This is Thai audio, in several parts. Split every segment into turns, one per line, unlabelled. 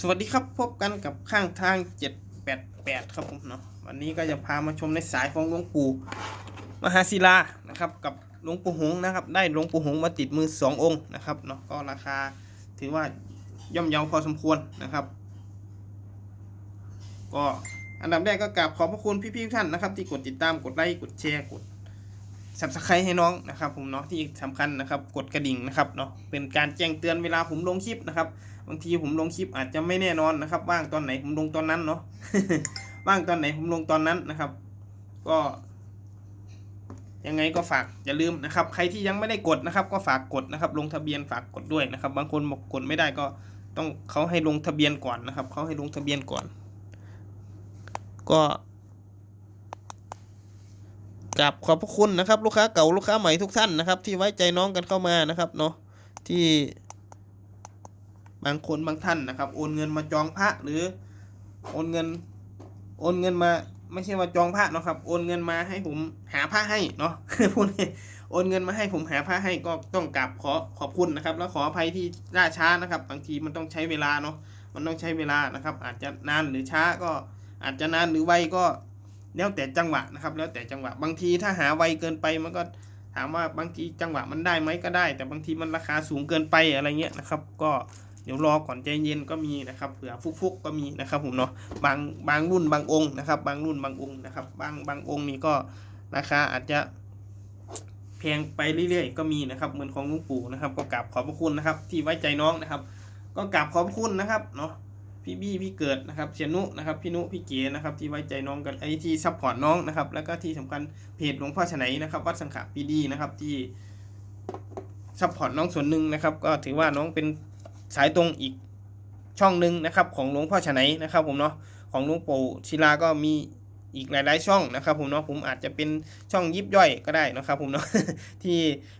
สวัสดีครับพบกันกับข้างทาง 788 ครับผมเนาะวันนี้ก็จะพามาชมในสายของหลวงปู่มหาศิลานะครับกับหลวงปู่หงนะครับ ได้หลวงปู่หงมาติดมือสององค์นะครับเนาะก็ราคาถือว่าย่อมเยาพอสมควรนะครับ ก็อันดับแรกก็กราบขอบพระคุณพี่ๆทุกท่านนะครับ ที่กดติดตามกดไลค์กดแชร์กด สับสไครให้น้องนะครับผมเนาะที่สำคัญนะครับกดกระดิ่งนะครับเนาะเป็นการแจ้งเตือนเวลาผมลงคลิปนะครับบางทีผมลงคลิปอาจจะไม่แน่นอนนะครับ ว่างตอนไหนผมลงตอนนั้นเนาะว่างตอนไหนผมลงตอนนั้นนะครับ ก็ยังไงก็ฝากอย่าลืมนะครับใครที่ยังไม่ได้กดนะครับ ก็ฝากกดนะครับ ลงทะเบียนฝากกดด้วยนะครับ บางคนบอกกดไม่ได้ก็ต้องเขาให้ลงทะเบียนก่อนนะครับเขาให้ลงทะเบียนก่อน ก็ กราบขอบพระคุณนะครับ ลูกค้าเก่าลูกค้าใหม่ทุกท่านนะครับ ที่ไว้ใจน้องกันเข้ามานะครับเนาะที่ บางคนบางท่านนะครับ โอนเงินมาจองพระหรือ โอนเงิน โอนเงินมาไม่ใช่ว่าจองพระนะครับ โอนเงินมาให้ผมหาพระให้เนาะพูดโอนเงินมาให้ผมหาพระให้ก็ต้องกราบขอขอบคุณนะครับ แล้วขออภัยที่ล่าช้านะครับ บางทีมันต้องใช้เวลาเนาะมันต้องใช้เวลานะครับ อาจจะนานหรือช้าก็อาจจะนานหรือไวก็ แล้วแต่จังหวะนะครับ แล้วแต่จังหวะบางทีถ้าหาไวเกินไปมันก็ถามว่าบางทีจังหวะมันได้ไหมก็ได้ แต่บางทีมันราคาสูงเกินไปอะไรเงี้ยนะครับ ก็เดี๋ยวรอก่อนใจเย็นก็มีนะครับเผื่อฟุกๆก็มีนะครับผมเนาะบางบางรุ่นบางองค์นะครับ บางรุ่นบางองค์นะครับ บางบางองค์นี่ก็ราคาอาจจะแพงไปเรื่อยๆ ก็มีนะครับเหมือนของลุงปู่นะครับ ก็กราบขอบพระคุณนะครับ ที่ไว้ใจน้องนะครับ ก็กราบขอบพระคุณนะครับเนาะ พี่บี้พี่เกิดนะครับเชียนุนะครับพี่นุพี่เก๋นะครับที่ไว้ใจน้องกันไอ้ที่ซัพพอร์ตน้องนะครับแล้วก็ที่สำคัญเพจหลวงพ่อฉไนนะครับวัดสังขะปีดีนะครับที่ซัพพอร์ตน้องส่วนหนึ่งนะครับก็ถือว่าน้องเป็นสายตรงอีกช่องหนึ่งนะครับของหลวงพ่อฉไนนะครับผมเนาะของหลวงปู่ศิลาก็มีอีกหลาย ๆ ช่องนะครับผมเนาะผมอาจจะเป็นช่องยิบย่อยก็ได้นะครับผมเนาะที่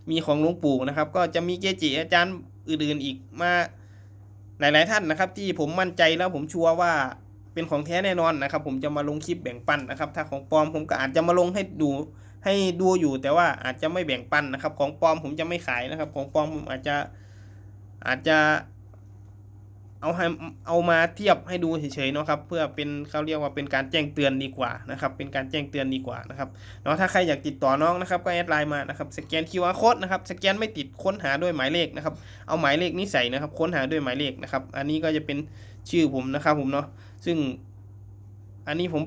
มีของหลวงปู่นะครับก็จะมีเกจิอาจารย์อื่นๆอีกมา หลาย ๆ ท่านนะครับ ที่ผมมั่นใจแล้วผมชัวร์ว่าเป็นของแท้แน่นอนนะครับ ผมจะมาลงคลิปแบ่งปันนะครับ ถ้าของปลอมผมก็อาจจะมาลงให้ดูให้ดูอยู่ แต่ว่าอาจจะไม่แบ่งปันนะครับ ของปลอมผมจะไม่ขายนะครับ ของปลอมผมอาจจะอาจจะ เอาให้เอามาเทียบให้ดูเฉยๆเนาะครับเพื่อเป็นเขาเรียกว่าเป็นการแจ้งเตือนดีกว่านะครับเป็นการแจ้งเตือนดีกว่านะครับเนาะถ้าใครอยากติดต่อน้องนะครับก็แอดไลน์มานะครับสแกน QR code นะครับสแกนไม่ติดค้นหาด้วยหมายเลขนะครับเอาหมายเลขนี้ใส่นะครับค้นหาด้วยหมายเลขนะครับอันนี้ก็จะเป็นชื่อผมนะครับผมเนาะซึ่งอันนี้ผม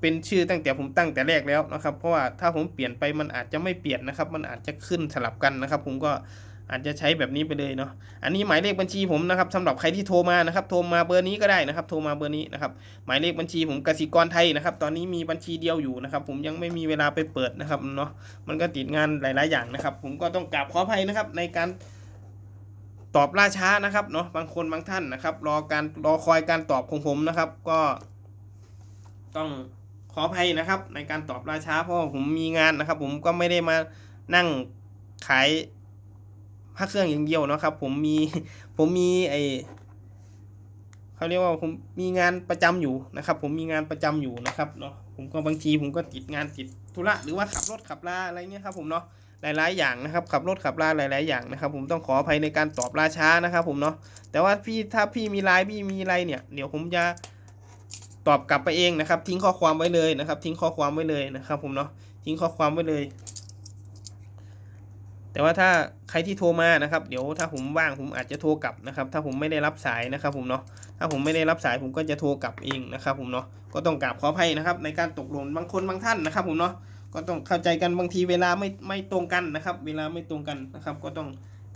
เป็นชื่อตั้งแต่ผมตั้งแต่แรกแล้วนะครับเพราะว่าถ้าผมเปลี่ยนไปมันอาจจะไม่เปลี่ยนนะครับมันอาจจะขึ้นสลับกันนะครับ ผมก็ อาจจะใช้แบบนี้ไปเลยเนาะ อันนี้หมายเลขบัญชีผมนะครับสำหรับใครที่โทรมานะครับ โทรมาเบอร์นี้ก็ได้นะครับ โทรมาเบอร์นี้นะครับ หมายเลขบัญชีผมกสิกรไทยนะครับ ตอนนี้มีบัญชีเดียวอยู่นะครับ ผมยังไม่มีเวลาไปเปิดนะครับเนาะ มันก็ติดงานหลาย ๆ อย่างนะครับ ผมก็ต้องกราบขออภัยนะครับ ในการตอบล่าช้านะครับเนาะ บางคนบางท่านนะครับ รอการรอคอยการตอบของผมนะครับ ก็ต้องขออภัยนะครับ ในการตอบล่าช้าเพราะผมมีงานนะครับ ผมก็ไม่ได้มานั่งขาย พระเครื่องอย่างเดียวนะครับ ผมมีผมมีไอเขาเรียกว่าผมมีงานประจำอยู่นะครับ ผมมีงานประจำอยู่นะครับเนาะผมก็บางทีผมก็ติดงานติดธุระหรือว่าขับรถขับลาอะไรเนี่ยครับผมเนาะหลายๆอย่างนะครับขับรถขับลาหลาย ๆ อย่างนะครับ ผมต้องขออภัยในการตอบล่าช้านะครับ ผมเนาะแต่ว่าพี่ถ้าพี่มีไลน์พี่มีอะไรเนี่ยเดี๋ยวผมจะตอบกลับไปเองนะครับ ทิ้งข้อความไว้เลยนะครับ ทิ้งข้อความไว้เลยนะครับ ผมเนาะทิ้งข้อความไว้เลย แต่ว่าถ้าใครที่โทรมานะครับ เดี๋ยวถ้าผมว่างผมอาจจะโทรกลับนะครับ ถ้าผมไม่ได้รับสายนะครับผมเนาะ ถ้าผมไม่ได้รับสายผมก็จะโทรกลับเองนะครับผมเนาะ ก็ต้องกราบขออภัยนะครับ ในการตกหล่นบางคนบางท่านนะครับผมเนาะ ก็ต้องเข้าใจกันบางทีเวลาไม่ไม่ตรงกันนะครับ เวลาไม่ตรงกันนะครับ ก็ต้อง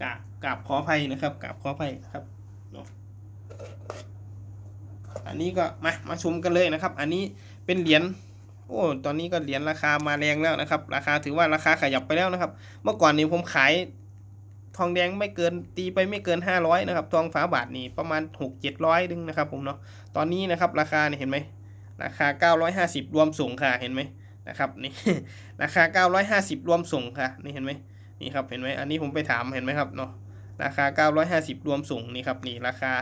กราบกราบขออภัยนะครับกราบขออภัยครับเนาะ อันนี้ก็มามาชมกันเลยนะครับ อันนี้เป็นเหรียญ โอ้ตอนนี้ก็เหรียญราคามาแรงแล้วนะครับ ราคาถือว่าราคาขยับไปแล้วนะครับ เมื่อก่อนนี้ผมขายทองแดงไม่เกินตีไปไม่เกิน 500นะครับทองฝาบาทนี่ประมาณ 6 700ดึงนะครับผมเนาะตอนนี้นะครับราคาเนี่ยเห็นไหมราคา 950 รวมส่งค่ะเห็นไหมนะครับนี่ราคา 950 รวมส่งค่ะนี่เห็นไหมนี่ครับเห็นไหมอันนี้ผมไปถามเห็นไหมครับเนาะราคา 950 รวมส่งนี่ครับนี่ราคา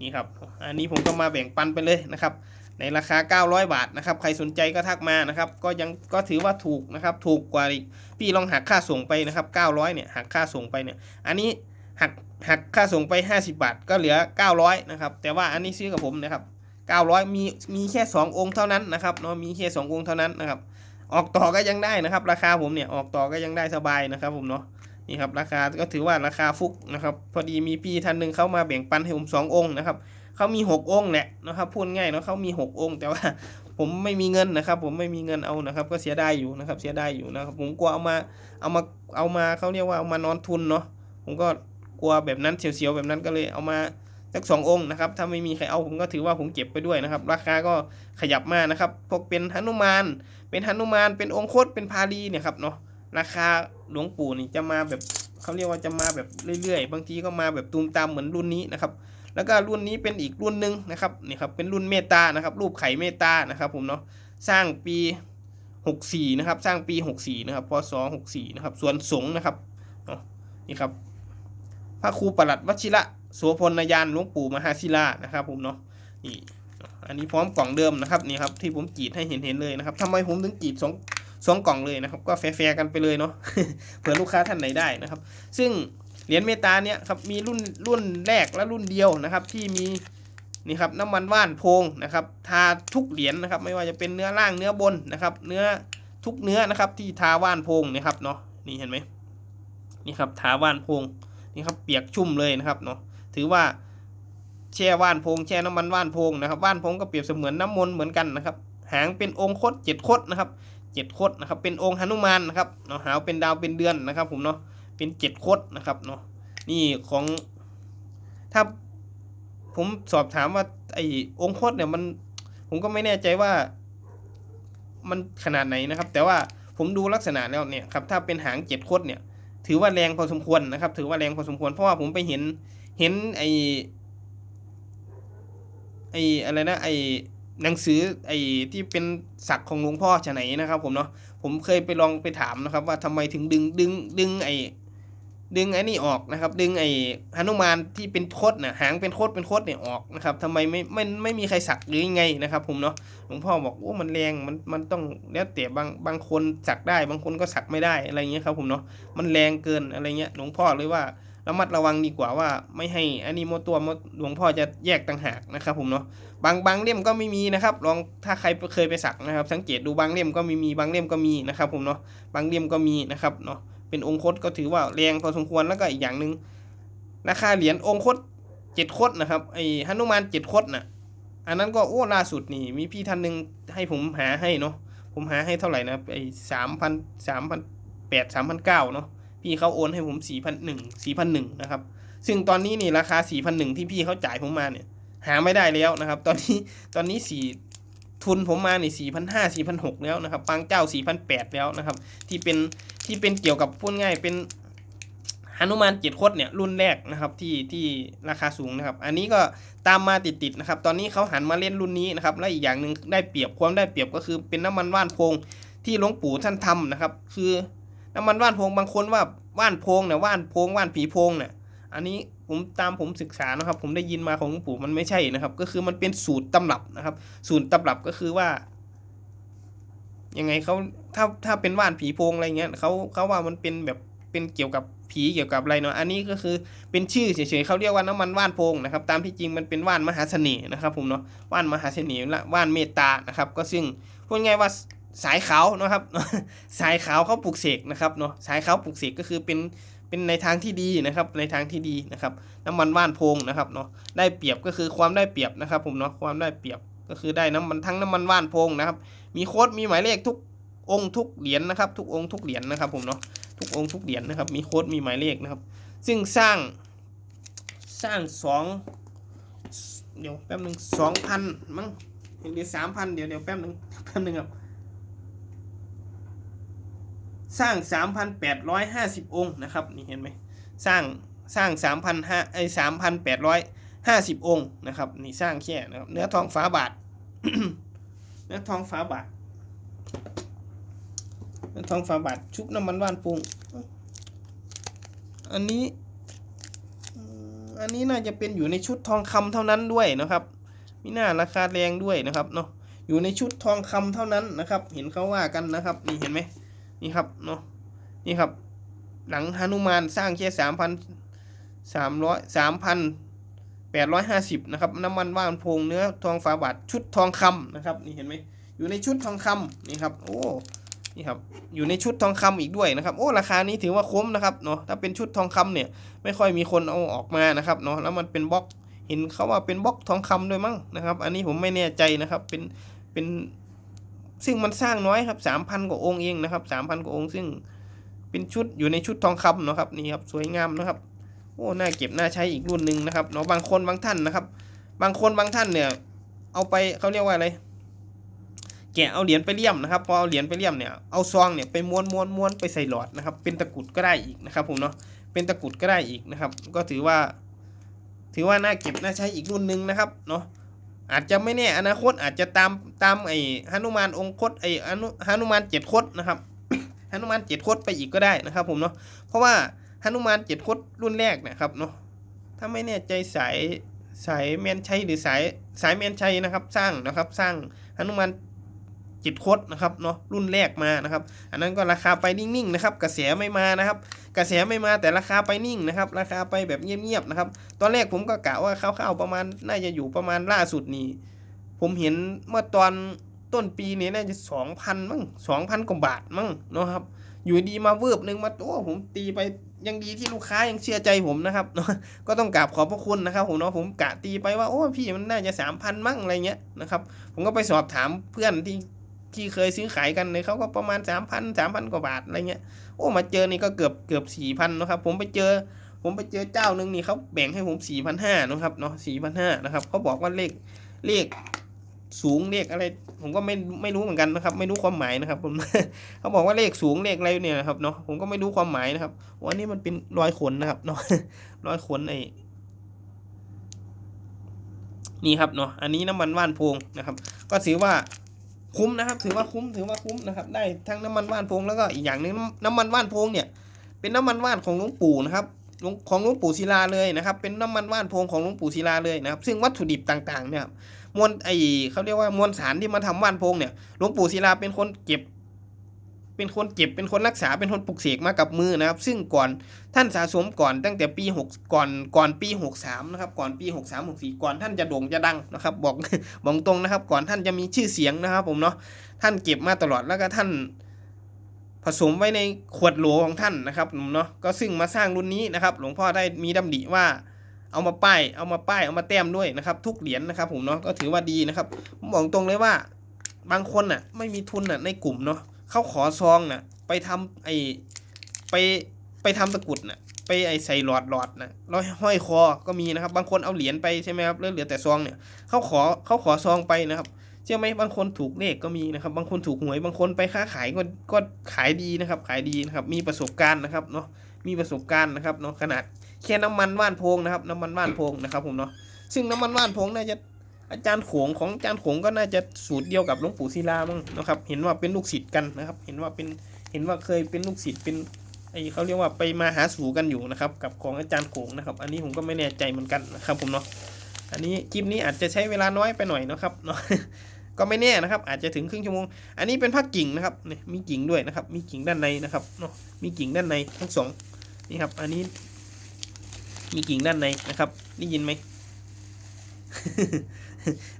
นี่ครับอันนี้ผมก็มาแบ่งปันไปเลยนะครับ ในราคา 900 บาทนะครับใครสนใจก็ทักมานะครับก็ยังก็ถือว่าถูกนะครับถูกกว่าอีกพี่ลองหักค่าส่งไปนะครับ900เนี่ยหักค่าส่งไปเนี่ยอันนี้หักหักค่าส่งไป 50 บาท ก็เหลือ 900นะครับแต่ว่าอันนี้ซื้อกับผมนะครับ900มีมีแค่ 2 องค์เท่านั้นนะครับเนาะมีแค่ 2 องค์เท่านั้นนะครับออกต่อก็ยังได้นะครับ ราคาผมเนี่ยออกต่อก็ยังได้สบายนะครับผมเนาะนี่ครับราคาก็ถือว่าราคาฟุกนะครับพอดีมีพี่ท่านหนึ่งเข้ามาแบ่งปันให้ผมสององค์นะครับ เขามี6องค์แหละนะครับพูดง่ายเนาะเขามี6องค์แต่ว่าผมไม่มีเงินนะครับ ผมไม่มีเงินเอานะครับ ก็เสียดายอยู่นะครับ เสียดายอยู่นะครับ ผมกลัวเอามาเอามาเอามาเขาเรียกว่าเอามานอนทุนเนาะผมก็กลัวแบบนั้นเสียวๆแบบนั้นก็เลยเอามาสักสององค์นะครับถ้าไม่มีใครเอาผมก็ถือว่าผมเก็บไปด้วยนะครับ ราคาก็ขยับมานะครับพวกเป็นหนุมาน เป็นหนุมานเป็นองค์คตเป็นพาลีเนี่ยครับเนาะราคาหลวงปู่นี่จะมาแบบเขาเรียกว่าจะมาแบบเรื่อยๆ บางทีก็มาแบบตูมตามเหมือนรุ่นนี้นะครับ แล้วก็รุ่นนี้เป็นอีกรุ่นหนึ่งนะครับนี่ครับเป็นรุ่นเมตานะครับรูปไข่เมตานะครับผมเนาะสร้างปี 64นะครับสร้างปี 64นะครับพศ64นะครับส่วนสงนะครับเนาะนี่ครับพระครูประหลัดวชิระโสพลนายานหลวงปู่มหาศิลานะครับผมเนาะนี่อันนี้พร้อมกล่องเดิมนะครับนี่ครับที่ผมกรีดให้เห็นเห็นๆเลยนะครับทำไมผมถึงกรีดสองสองกล่องเลยนะครับ ก็แฟร์ๆกันไปเลยเนาะเผื่อลูกค้าท่านไหนได้นะครับ ซึ่ง เหรียญเมตตาเนี่ยครับมีรุ่นรุ่นแรกและรุ่นเดียวนะครับ ที่มีนี่ครับน้ำมันว่านโพงนะครับ ทาทุกเหรียญนะครับ ไม่ว่าจะเป็นเนื้อล่างเนื้อบนนะครับ เนื้อทุกเนื้อนะครับ ที่ทาว่านโพงนะครับเนาะนี่เห็นไหมนี่ครับทาว่านโพงนี่ครับเปียกชุ่มเลยนะครับเนาะถือว่าแช่ว่านโพงแช่น้ำมันว่านโพงนะครับว่านโพงก็เปรียบเสมือนน้ำมนต์เหมือนกันนะครับ หางเป็นองค์คดเจ็ดคดนะครับเจ็ดคดนะครับ เป็นองค์หนุมานนะครับเนาะหาวเป็นดาวเป็นเดือนนะครับผมเนาะ เป็นเจ็ดคดนะครับเนาะนี่ของถ้าผมสอบถามว่าไอ้องค์คดเนี่ยมันผมก็ไม่แน่ใจว่ามันขนาดไหนนะครับ แต่ว่าผมดูลักษณะแล้วเนี่ยครับถ้าเป็นหางเจ็ดคดเนี่ย ถือว่าแรงพอสมควรนะครับ ถือว่าแรงพอสมควรเพราะว่าผมไปเห็นเห็นไอ้ไอ้อะไรนะไอ้หนังสือไอ้ที่เป็นศักดิ์ของหลวงพ่อชะไหนนะครับ ผมเนาะผมเคยไปลองไปถามนะครับ ว่าทำไมถึงดึงดึงดึงไอ้ ดึงไอ้นี่ออกนะครับ ดึงไอ้หนุมานที่เป็นโคดน่ะหางเป็นโคดเป็นโคดเนี่ยออกนะครับทำไมไม่ไม่ไม่มีใครสักหรือยังไงนะครับ ผมเนาะหลวงพ่อบอกโอ้มันแรงมันมันต้องแล้วแต่บางบางคนสักได้บางคนก็สักไม่ได้อะไรเงี้ยครับผมเนาะมันแรงเกินอะไรเงี้ยหลวงพ่อเลยว่าระมัดระวังดีกว่าว่าไม่ให้อันนี้มวตัวโมหลวงพ่อจะแยกต่างหากนะครับ ผมเนาะบางบางเล่มก็ไม่มีนะครับ ลองถ้าใครเคยไปสักนะครับ สังเกตดูบางเล่มก็ไม่มีบางเล่มก็มีนะครับ ผมเนาะบางเล่มก็มีนะครับเนาะ เป็นองคตก็ถือว่าแรงพอสมควรแล้วก็อีกอย่างหนึ่งราคาเหรียญองคตเจ็ดคดนะครับไอ้หนุมานเจ็ดคดน่ะอันนั้นก็โอ้ล่าสุดนี่มีพี่ท่านหนึ่งให้ผมหาให้เนาะผมหาให้เท่าไหร่นะไอ้สามพันสามพันแปดสามพันเก้าเนาะพี่เขาโอนให้ผมสี่พันหนึ่งสี่พันหนึ่งนะครับซึ่งตอนนี้นี่ราคาสี่พันหนึ่งที่พี่เขาจ่ายผมมาเนี่ยหาไม่ได้แล้วนะครับ ตอนนี้ตอนนี้สี่ ทุนผมมานี่สี่พันห้าสี่พันหกแล้วนะครับบางเจ้าสี่พันแปดแล้วนะครับ ที่เป็นที่เป็นเกี่ยวกับพูดง่ายเป็นหนุมานเจ็ดคดเนี่ยรุ่นแรกนะครับที่ที่ราคาสูงนะครับ อันนี้ก็ตามมาติดๆนะครับ ตอนนี้เขาหันมาเล่นรุ่นนี้นะครับ และอีกอย่างหนึ่งได้เปรียบความได้เปรียบก็คือเป็นน้ำมันว่านโพงที่หลวงปู่ท่านทำนะครับ คือน้ำมันว่านโพงบางคนว่าว่านโพงเนี่ยว่านโพงว่านผีโพงเนี่ยอันนี้ ผมตามผมศึกษานะครับ ผมได้ยินมาของหลวงปู่มันไม่ใช่นะครับ ก็คือมันเป็นสูตรตำรับนะครับ สูตรตำรับก็คือว่ายังไงเขาถ้าถ้าเป็นว่านผีโพงอะไรเงี้ยเขาเขาว่ามันเป็นแบบเป็นเกี่ยวกับผีเกี่ยวกับอะไรเนาะอันนี้ก็คือเป็นชื่อเฉยๆเขาเรียกว่าน้ำมันว่านโพงนะครับ ตามที่จริงมันเป็นว่านมหาเสน่ห์นะครับ ผมเนาะว่านมหาเสน่ห์ละว่านเมตตานะครับ ก็ซึ่งพูดง่ายว่าสายขาวนะครับ สายขาวเขาปลูกเสกนะครับเนาะสายขาวปลูกเสกก็คือเป็น เป็นในทางที่ดีนะครับในทางที่ดีนะครับ น้ำมันว่านโพงนะครับเนาะได้เปรียบก็คือความได้เปรียบนะครับ ผมเนาะความได้เปรียบก็คือได้น้ำมันทั้งน้ำมันว่านโพงนะครับ มีโค้ดมีหมายเลขทุกองค์ทุกเหรียญนะครับ ทุกองค์ทุกเหรียญนะครับผมเนาะทุกองค์ทุกเหรียญนะครับ มีโค้ดมีหมายเลขนะครับ ซึ่งสร้างสร้างสองเดี๋ยวแป๊บหนึ่งสองพันมั้งเดี๋ยวสามพันเดี๋ยวเดี๋ยวแป๊บหนึ่งแป๊บหนึ่งครับ สร้าง 3,850 องค์นะครับนี่เห็นไหมสร้างสร้าง3,500ไอ้3,850 องค์นะครับนี่สร้างแค่นะครับเนื้อทองฝาบาท เนื้อทองฝาบาทเนื้อทองฝาบาทชุบน้ำมันว่านปรุง อันนี้อันนี้น่าจะเป็นอยู่ในชุดทองคำเท่านั้นด้วยนะครับมีหน้าราคาแรงด้วยนะครับเนาะอยู่ในชุดทองคำเท่านั้นนะครับ เห็นเขาว่ากันนะครับนี่เห็นไหม นี่ครับเนาะนี่ครับ หลังหนุมานสร้างแค่สามพันสามร้อยสามพันแปดร้อยห้าสิบนะครับน้ำมันว่านพงเนื้อทองฝาบาทชุดทองคำนะครับนี่เห็นไหมอยู่ในชุดทองคำนี่ครับโอ้นี่ครับอยู่ในชุดทองคำอีกด้วยนะครับโอ้ราคานี้ถือว่าคุ้มนะครับเนาะถ้าเป็นชุดทองคำเนี่ยไม่ค่อยมีคนเอาออกมานะครับเนาะแล้วมันเป็นบล็อกเห็นเขาว่าเป็นบล็อกทองคำด้วยมั้งนะครับ อันนี้ผมไม่แน่ใจนะครับเป็นเป็น ซึ่งมันสร้างน้อยครับสามพันกว่าองค์เองนะครับสามพันกว่าองค์ ซึ่งเป็นชุดอยู่ในชุดทองคำเนาะครับนี่ครับสวยงามนะครับโอ้น่าเก็บน่าใช้อีกรุ่นหนึ่งนะครับเนาะบางคนบางท่านนะครับ บางคนบางท่านเนี่ย เอาไปเขาเรียกว่าอะไรแกะเอาเหรียญไปเลี่ยมนะครับพอเอาเหรียญไปเลี่ยมเนี่ยเอาซองเนี่ยไปม้วนม้วนม้วนไปใส่หลอดนะครับ เป็นตะกุดก็ได้อีกนะครับผมเนาะเป็นตะกุดก็ได้อีกนะครับ ก็ถือว่า ถือว่าน่าเก็บน่าใช้อีกรุ่นหนึ่งนะครับเนาะ อาจจะไม่แน่อนาคตอาจจะตามตามไอ้หนุมานองคตไอ้อนุหนุมานเจ็ดคดนะครับหนุมานเจ็ดคดไปอีกก็ได้นะครับ ผมเนาะเพราะว่าหนุมานเจ็ดคดรุ่นแรกนะครับเนาะถ้าไม่แน่ใจสายสายแมนชัยหรือสายสายแมนชัยนะครับ สร้างนะครับสร้างหนุมานจิตคดนะครับเนาะรุ่นแรกมานะครับ อันนั้นก็ราคาไปนิ่งๆนะครับ กระแสไม่มานะครับ กระแสไม่มาแต่ราคาไปนิ่งนะครับ ราคาไปแบบเงียบๆนะครับ ตอนแรกผมก็กะว่าคร่าวๆประมาณน่าจะอยู่ประมาณล่าสุดนี่ผมเห็นเมื่อตอนต้นปีนี้น่าจะสองพันมั้งสองพันกว่าบาทมั้งเนาะครับ อยู่ดีมาเวิบหนึ่งมาโอ้ผมตีไปยังดีที่ลูกค้ายังเชื่อใจผมนะครับเนาะก็ต้องกราบขอบพระคุณนะครับผมเนาะผมกะตีไปว่าโอ้พี่มันน่าจะสามพันมั้งอะไรเงี้ยนะครับผมก็ไปสอบถามเพื่อนที่ ที่เคยซื้อขายกันเลยเขาก็ประมาณสามพันสามพันกว่าบาทอะไรเงี้ยโอ้มาเจอนี่ก็เกือบเกือบสี่พันนะครับผมไปเจอ ผมไปเจอเจ้าหนึ่งนี่เขาแบ่งให้ผมสี่พันห้านะครับเนาะสี่พันห้านะครับเขาบอกว่าเลขเลขสูงเลขอะไร ผมก็ไม่ไม่รู้เหมือนกันนะครับ ไม่รู้ความหมายนะครับผมเขาบอกว่าเลขสูงเลขอะไรเนี่ยนะครับเนาะผมก็ไม่รู้ความหมายนะครับวันนี้มันเป็นรอยขนนะครับเนาะรอยขนไอ้นี่ครับเนาะอันนี้น้ำมันว่านโพงนะครับ ก็ถือว่า คุ้มนะครับ ถือว่าคุ้มถือว่าคุ้มนะครับ ได้ทั้งน้ำมันว่านโพงแล้วก็อีกอย่างหนึงน้ำน้ำมันว่านโพงเนี่ย เป็นน้ำมันว่านของหลวงปู่นะครับของหลวงปู่ศิลาเลยนะครับ เป็นน้ำมันว่านโพงของหลวงปู่ศิลาเลยนะครับ ซึ่งวัตถุดิบต่างๆ เนี่ยมวลไอเขาเรียกว่ามวลสารที่มาทำว่านโพงเนี่ยหลวงปู่ศิลาเป็นคนเก็บ เป็นคนเก็บเป็นคนรักษาเป็นคนปลุกเสกมากับมือนะครับ ซึ่งก่อนท่านสะสมก่อนตั้งแต่ปีหกก่อนก่อนปีหกสามนะครับก่อนปีหกสามหกสี่ก่อนท่านจะโด่งจะดังนะครับ บอกบอกตรงนะครับ ก่อนท่านจะมีชื่อเสียงนะครับ ผมเนาะท่านเก็บมาตลอดแล้วก็ท่านผสมไว้ในขวดโหลของท่านนะครับผมเนาะก็ซึ่งมาสร้างรุ่นนี้นะครับ หลวงพ่อได้มีดำริว่าเอามาป้ายเอามาป้ายเอามาแต้มด้วยนะครับ ทุกเหรียญนะครับ ผมเนาะก็ถือว่าดีนะครับผมบอกตรงเลยว่าบางคนน่ะไม่มีทุนน่ะในกลุ่มเนาะ เขาขอซองน่ะ ไปทำไอไปไปทำตะกรุดน่ะ ไปไอใส่หลอดหลอดน่ะร้อยห้อยคอก็มีนะครับ บางคนเอาเหรียญไปใช่ไหมครับแล้วเหลือแต่ซองเนี่ยเขาขอเขาขอซองไปนะครับเชื่อไหมบางคนถูกเลขก็มีนะครับ บางคนถูกหวยบางคนไปค้าขายก็ก็ขายดีนะครับ ขายดีนะครับ มีประสบการณ์นะครับเนาะมีประสบการณ์นะครับเนาะขนาดแค่น้ำมันว่านโพงนะครับ น้ำมันว่านโพงนะครับผมเนาะซึ่งน้ำมันว่านโพงน่าจะ อาจารย์ขงของอาจารย์ขงก็น่าจะสูตรเดียวกับหลวงปู่ศิลามั้งนะครับ เห็นว่าเป็นลูกศิษย์กันนะครับ เห็นว่าเป็นเห็นว่าเคยเป็นลูกศิษย์เป็นไอเขาเรียกว่าไปมาหาสู่กันอยู่นะครับ กับของอาจารย์ขงนะครับ อันนี้ผมก็ไม่แน่ใจเหมือนกันนะครับผมเนาะอันนี้คลิปนี้อาจจะใช้เวลาน้อยไปหน่อยนะครับเนาะก็ไม่แน่นะครับ อาจจะถึงครึ่งชั่วโมง อันนี้เป็นผ้ากิ่งนะครับนี่มีกิ่งด้วยนะครับ มีกิ่งด้านในนะครับเนาะมีกิ่งด้านในทั้งสองนี่ครับ อันนี้ มีกิ่งด้านในนะครับได้ยินไหม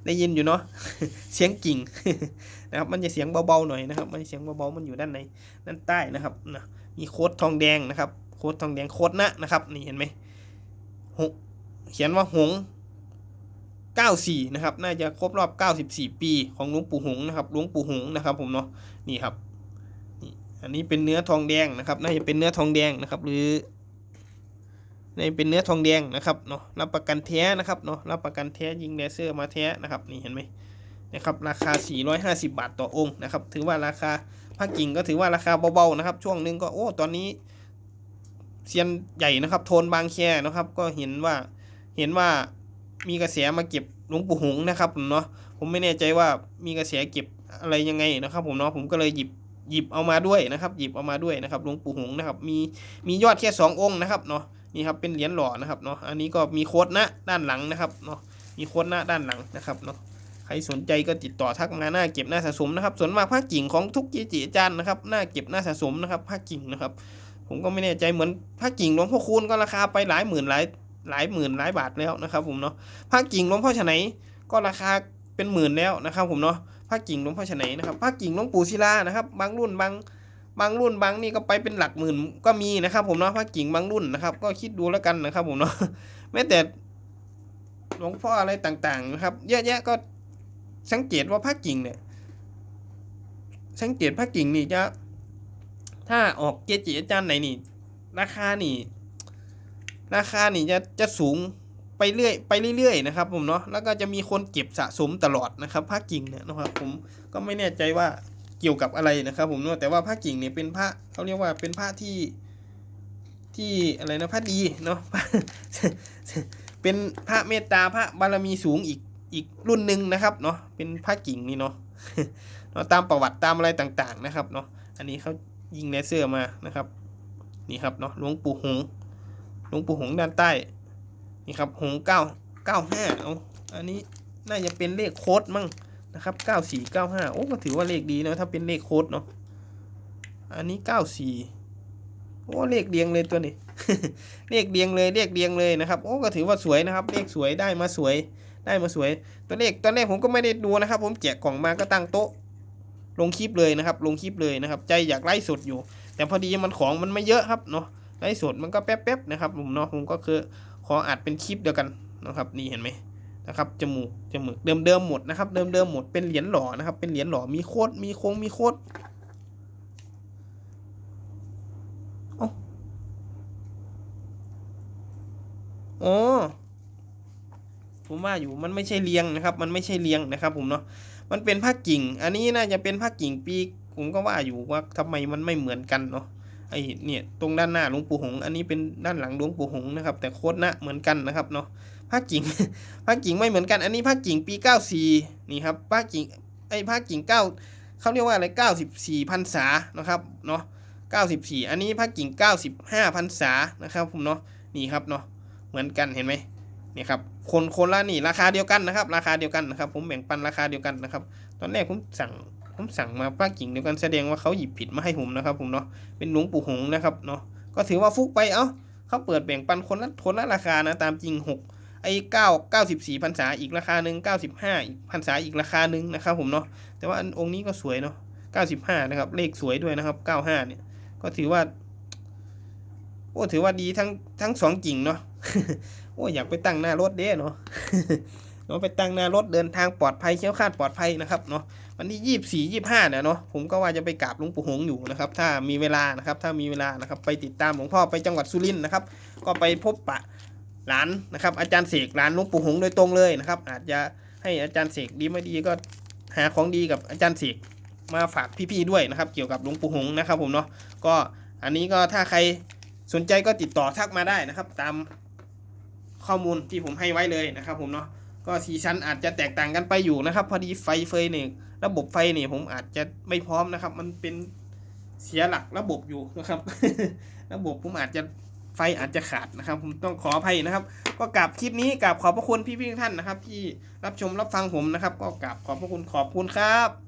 ได้ยินอยู่เนาะเสียงกิ่งนะครับมันจะเสียงเบาๆหน่อยนะครับ มันเสียงเบาๆมันอยู่ด้านในด้านใต้นะครับนะมีโค้ดทองแดงนะครับ โค้ดทองแดงโค้ดนะนะครับนี่เห็นไหมหกเขียนว่าหง94 นะครับ น่าจะครบรอบ 94 ปีของหลวงปู่หงนะครับ หลวงปู่หงนะครับ ผมเนาะ นี่ครับนี่อันนี้เป็นเนื้อทองแดงนะครับ น่าจะเป็นเนื้อทองแดงนะครับ หรือ นเป็นเนื้อทองแดงนะครับเนาะรับประกันแท้นะครับเนาะรับประกันแท้ยิงเลเซอร์มาแท้นะครับนี่เห็นไหมนะครับราคา 450 บาทต่อองค์นะครับถือว่าราคาผ้ากิ่งก็ถือว่าราคาเบาๆนะครับ ช่วงนึงก็โอ้ตอนนี้เซียนใหญ่นะครับ โทนบางแคนะครับ ก็เห็นว่าเห็นว่ามีกระแสมาเก็บหลวงปู่หงนะครับผมเนาะผมไม่แน่ใจว่ามีกระแสเก็บอะไรยังไงนะครับ ผมเนาะผมก็เลยหยิบหยิบเอามาด้วยนะครับ หยิบเอามาด้วยนะครับหลวงปู่หงนะครับ มีมียอดแค่สององค์นะครับเนาะ นี่ครับเป็นเหรียญหล่อนะครับเนาะอันนี้ก็มีโค้ดนะด้านหลังนะครับเนาะมีโค้ดหน้าด้านหลังนะครับเนาะใครสนใจก็ติดต่อทักมาหน้าเก็บหน้าสะสมนะครับส่วนมากผ้ากิ่งของทุกกิจิอาจารย์นะครับหน้าเก็บหน้าสะสมนะครับผ้ากิ่งนะครับ ผมก็ไม่แน่ใจเหมือนพระกิ่งหลวงพ่อคูณก็ราคาไปหลายหมื่นหลายหลายหมื่นหลายบาทแล้วนะครับ ผมเนาะพระกิ่งหลวงพ่อฉไหนก็ราคาเป็นหมื่นแล้วนะครับ ผมเนาะพระกิ่งหลวงพ่อฉไหนนะครับพระกิ่งหลวงปู่ศิลานะครับ บางรุ่นบาง บางรุ่นบางนี่ก็ไปเป็นหลักหมื่นก็มีนะครับ ผมเนาะพระกิ่งบางรุ่นนะครับ ก็คิดดูแล้วกันนะครับ ผมเนาะแม้แต่หลวงพ่ออะไรต่างๆนะครับเยอะแยะก็สังเกตว่าพระกิ่งเนี่ย สังเกตพระกิ่งนี่จะถ้าออกเกจิอาจารย์ไหนนี่ ราคานี่ ราคานี่จะจะสูงไปเรื่อยไปเรื่อยๆนะครับผมเนาะแล้วก็จะมีคนเก็บสะสมตลอดนะครับพระกิ่งเนี่ยนะครับ ผมก็ไม่แน่ใจว่า เกี่ยวกับอะไรนะครับผมเนาะแต่ว่าพระกิ่งเนี่ยเป็นพระเขาเรียกว่าเป็นพระที่ที่อะไรนะพระดีเนาะเป็นพระเมตตาพระบารมีสูงอีกอีกรุ่นหนึ่งนะครับเนาะเป็นพระกิ่งนี่เนาะเนาะตามประวัติตามอะไรต่างๆนะครับเนาะอันนี้เขายิงเลเซอร์มานะครับนี่ครับเนาะหลวงปู่หงหลวงปู่หงด้านใต้นี่ครับหงเก้าเก้าห้าเอาอันนี้น่าจะเป็นเลขโค้ดมั้ง นะครับเก้าสี่เก้าห้าโอ้ก็ถือว่าเลขดีนะถ้าเป็นเลขโค้ดเนาะอันนี้เก้าสี่โอ้เลขเดียงเลยตัวนี้ เลขเดียงเลยเลขเดียงเลยนะครับ โอ้ก็ถือว่าสวยนะครับ เลขสวยได้มาสวย ได้มาสวย ตัวเลขตอนแรกผมก็ไม่ได้ดูนะครับ ผมแจกกล่องมาก็ตั้งโต๊ะ ลงคลิปเลยนะครับ ลงคลิปเลยนะครับ ใจอยากไล่สดอยู่ แต่พอดีมันของมันไม่เยอะครับเนาะไล่สดมันก็แป๊บๆนะครับผมเนาะผมก็คือขออัดเป็นคลิปเดียวกันนะครับ นี่เห็นไหม นะครับจมูกจมูกเดิมๆหมดนะครับ เดิมๆหมดเป็นเหรียญหล่อนะครับ เป็นเหรียญหล่อมีโคดมีโค้งมีโคดเอ้าอ๋อผมว่าอยู่มันไม่ใช่เลียงนะครับ มันไม่ใช่เลียงนะครับ ผมเนาะมันเป็นผ้ากิ่ง อันนี้น่าจะเป็นผ้ากิ่งปีกผมก็ว่าอยู่ว่าทำไมมันไม่เหมือนกันเนาะไอเนี่ยตรงด้านหน้าหลวงปู่หง อันนี้เป็นด้านหลังหลวงปู่หงนะครับ แต่โคตรนะเหมือนกันนะครับเนาะ ผ้ากิ่งผ้ากิ่งไม่เหมือนกัน อันนี้ผ้ากิ่งปีเก้าสี่นี่ครับผ้ากิ่งไอผ้ากิ่งเก้าเขาเรียกว่าอะไรเก้าสิบสี่พรรษานะครับเนาะเก้าสิบสี่อันนี้ผ้ากิ่งเก้าสิบห้าพรรษานะครับผมเนาะนี่ครับเนาะเหมือนกันเห็นไหมนี่ครับคนคนละนี่ราคาเดียวกันนะครับ ราคาเดียวกันนะครับ ผมแบ่งปันราคาเดียวกันนะครับ ตอนแรกผมสั่งผมสั่งมาป้ากิ่งเดียวกันแสดงว่าเขาหยิบผิดมาให้ผมนะครับ ผมเนาะเป็นหลวงปู่หงนะครับเนาะก็ถือว่าฟุกไปเอ้าเขาเปิดแบ่งปันคนละคนละราคานะตามจริงหก ไอ้เก้าเก้าสิบสี่พรรษาอีกราคาหนึ่งเก้าสิบห้าอีกพรรษาอีกราคาหนึ่งนะครับผมเนาะแต่ว่าอองค์นี้ก็สวยเนาะเก้าสิบห้านะครับ เลขสวยด้วยนะครับเก้าห้าเนี่ย ก็ถือว่า โอ้ถือว่าดีทั้งทั้งสองกิ่งเนาะโอ้อยากไปตั้งหน้ารถเด้เนาะเนาะไปตั้งหน้ารถเดินทางปลอดภัยเชี่ยวคาดปลอดภัยนะครับเนาะวันที่ยี่สี่ยี่ห้าเนี่ยเนาะผมก็ว่าจะไปกราบหลวงปู่หงอยู่นะครับ ถ้ามีเวลานะครับ ถ้ามีเวลานะครับ ไปติดตามหลวงพ่อไปจังหวัดสุรินทร์นะครับ ก็ไปพบปะ หลานนะครับ อาจารย์เสกหลานหลวงปู่หงโดยตรงเลยนะครับ อาจจะให้อาจารย์เสกดีไม่ดีก็หาของดีกับอาจารย์เสกมาฝากพี่ๆด้วยนะครับ เกี่ยวกับหลวงปู่หงนะครับผมเนาะก็อันนี้ก็ถ้าใครสนใจก็ติดต่อทักมาได้นะครับ ตามข้อมูลที่ผมให้ไว้เลยนะครับผมเนาะก็สีชั้นอาจจะแตกต่างกันไปอยู่นะครับ พอดีไฟเฟยเนี่ยระบบไฟเนี่ยผมอาจจะไม่พร้อมนะครับ มันเป็นเสียหลักระบบอยู่นะครับ ระบบผมอาจจะ ไฟอาจจะขาดนะครับ ผมต้องขออภัยนะครับ ก็กราบคลิปนี้กราบขอบพระคุณพี่ๆทุกท่านนะครับ ที่รับชมรับฟังผมนะครับ ก็กราบขอบพระคุณขอบคุณครับ